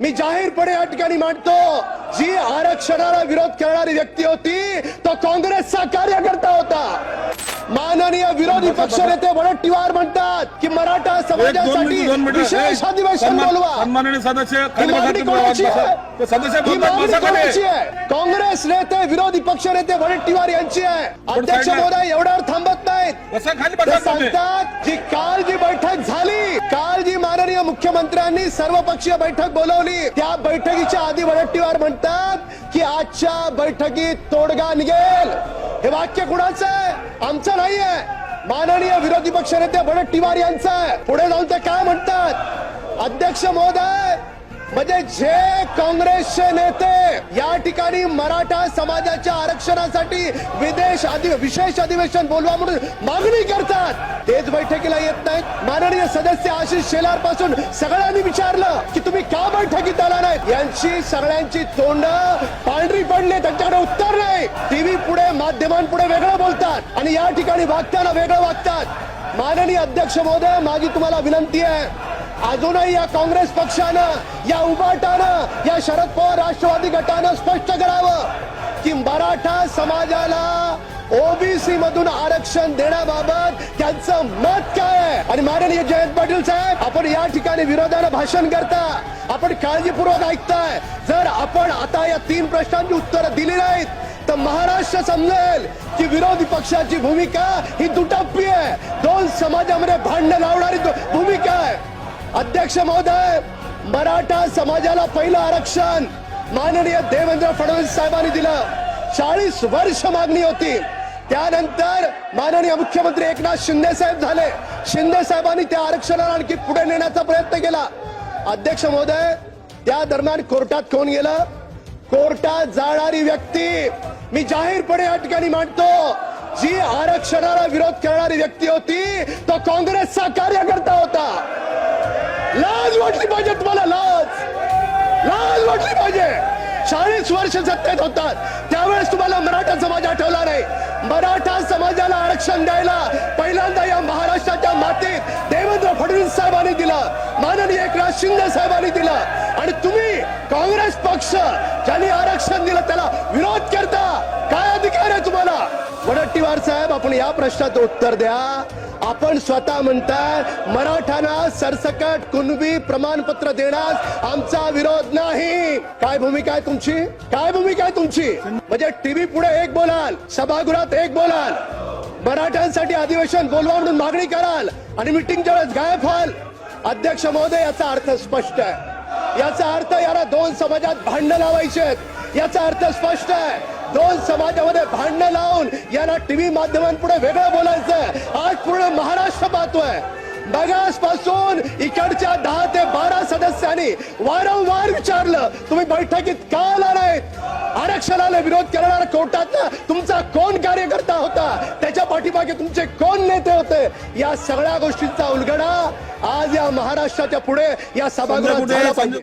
मी जाहीरपणे या ठिकाणी मांडतो जी आरक्षणाला विरोध करणारी व्यक्ती होती तो काँग्रेसचा कार्यकर्ता होता. माननीय विरोधी पक्षनेते वडट्टीवार म्हणतात की मराठा समाजासाठी विशेष अधिवेशन बोलवा. सन्माननीय सदस्य काँग्रेस नेते विरोधी पक्ष नेते वडट्टीवार यांची आहे. अध्यक्ष महोदय एवढ्यावर थांबत नाहीत. सांगतात जी काल जी बैठक झाली माननीय मुख्यमंत्र्यांनी सर्वपक्षीय बैठक बोलवली. त्या बैठकीच्या आधी वडट्टीवार म्हणतात की आजच्या बैठकीत तोडगा निघेल. हे वाक्य कुणाचं आहे? आमचं नाहीये. माननीय विरोधी पक्षनेते वडट्टीवार यांचं आहे. पुढे जाऊन ते काय म्हणतात? अध्यक्ष महोदय म्हणजे जे काँग्रेसचे नेते या ठिकाणी मराठा समाजाच्या आरक्षणासाठी विदेश अधि विशेष अधिवेशन बोलवा म्हणून मागणी करतात. तेच बैठकीला येत नाहीत. माननीय सदस्य आशिष शेलारपासून सगळ्यांनी विचारलं की तुम्ही का बैठकीत आला नाहीत? यांची सगळ्यांची तोंड पांढरी पडली त्यांच्याकडे उत्तर नाही. टीव्ही पुढे माध्यमांपुढे वेगळं बोलतात आणि या ठिकाणी वागताना वेगळं वागतात. माननीय अध्यक्ष महोदय माझी तुम्हाला विनंती आहे. अजूनही या काँग्रेस पक्षानं या उबाटानं या शरद पवार राष्ट्रवादी गटानं स्पष्ट करावं की मराठा समाजाला ओबीसी मधून आरक्षण देण्याबाबत त्यांचं मत काय आहे? आणि माननीय जयंत पाटील साहेब आपण या ठिकाणी विरोधानं भाषण करता आपण काळजीपूर्वक ऐकताय. जर आपण आता या तीन प्रश्नांची उत्तरं दिली नाहीत तर महाराष्ट्र समजेल की विरोधी पक्षाची भूमिका ही दुटप्पी आहे. दोन समाजामध्ये भांडण लावणारी भूमिका आहे. अध्यक्ष महोदय मराठा समाजाला पहिलं आरक्षण माननीय देवेंद्र फडणवीस साहेबांनी दिलं. चाळीस वर्ष मागणी होती. त्यानंतर माननीय मुख्यमंत्री एकनाथ शिंदे साहेब झाले. शिंदे साहेबांनी त्या आरक्षणाला आणखी पुढे नेण्याचा प्रयत्न केला. अध्यक्ष महोदय त्या दरम्यान कोर्टात कोण गेलं? कोर्टात जाणारी व्यक्ती मी जाहीरपणे या ठिकाणी मांडतो. जी आरक्षणाला विरोध करणारी व्यक्ती होती तो काँग्रेसचा कार्यकर्ता होता लाज वाटली पाहिजे तुम्हाला लाज लाज वाटली पाहिजे चाळीस वर्ष सत्तेत होतात. त्यावेळेस तुम्हाला मराठा समाज आठवला नाही मराठा समाजाला आरक्षण द्यायला पहिल्यांदा या महाराष्ट्राच्या मातीत देवेंद्र फडणवीस साहेबांनी दिलं. माननीय एकनाथ शिंदे साहेबांनी दिलं. आणि तुम्ही काँग्रेस पक्ष ज्यांनी आरक्षण दिलं त्याला विरोध करता. काय अधिकार आहे तुम्हाला? वडट्टीवार साहेब आपण या प्रश्नाचं उत्तर द्या. आपण स्वतः म्हणताय मराठांना सरसकट कुणबी प्रमाणपत्र देण्यास आमचा विरोध नाही. काय भूमिका आहे तुमची? काय भूमिका आहे तुमची? म्हणजे टीव्ही पुढे एक बोलाल सभागृहात एक बोलाल. मराठ्यांसाठी अधिवेशन बोलवा म्हणून मागणी कराल आणि मिटिंगच्या वेळेस गायब व्हाल. अध्यक्ष महोदय याचा अर्थ स्पष्ट आहे. याचा अर्थ याला दोन समाजात भांडण लावायचे आहेत. याचा अर्थ स्पष्ट आहे. दोन समाजामध्ये भांडणं लावून याला टीव्ही माध्यमांपुढे वेगळं बोलायचं आज पूर्ण महाराष्ट्र पाहतोय. पासून इकडच्या दहा ते बारा सदस्यांनी वारंवार विचारलं तुम्ही बैठकीत का आला नाहीत? आरक्षणाला विरोध करणारा कोर्टात तुमचा कोण कार्यकर्ता होता? त्याच्या पाठीमागे तुमचे कोण नेते होते? या सगळ्या गोष्टींचा उलगडा आज या महाराष्ट्राच्या पुढे या सभागृहात झाला? पाहिजे.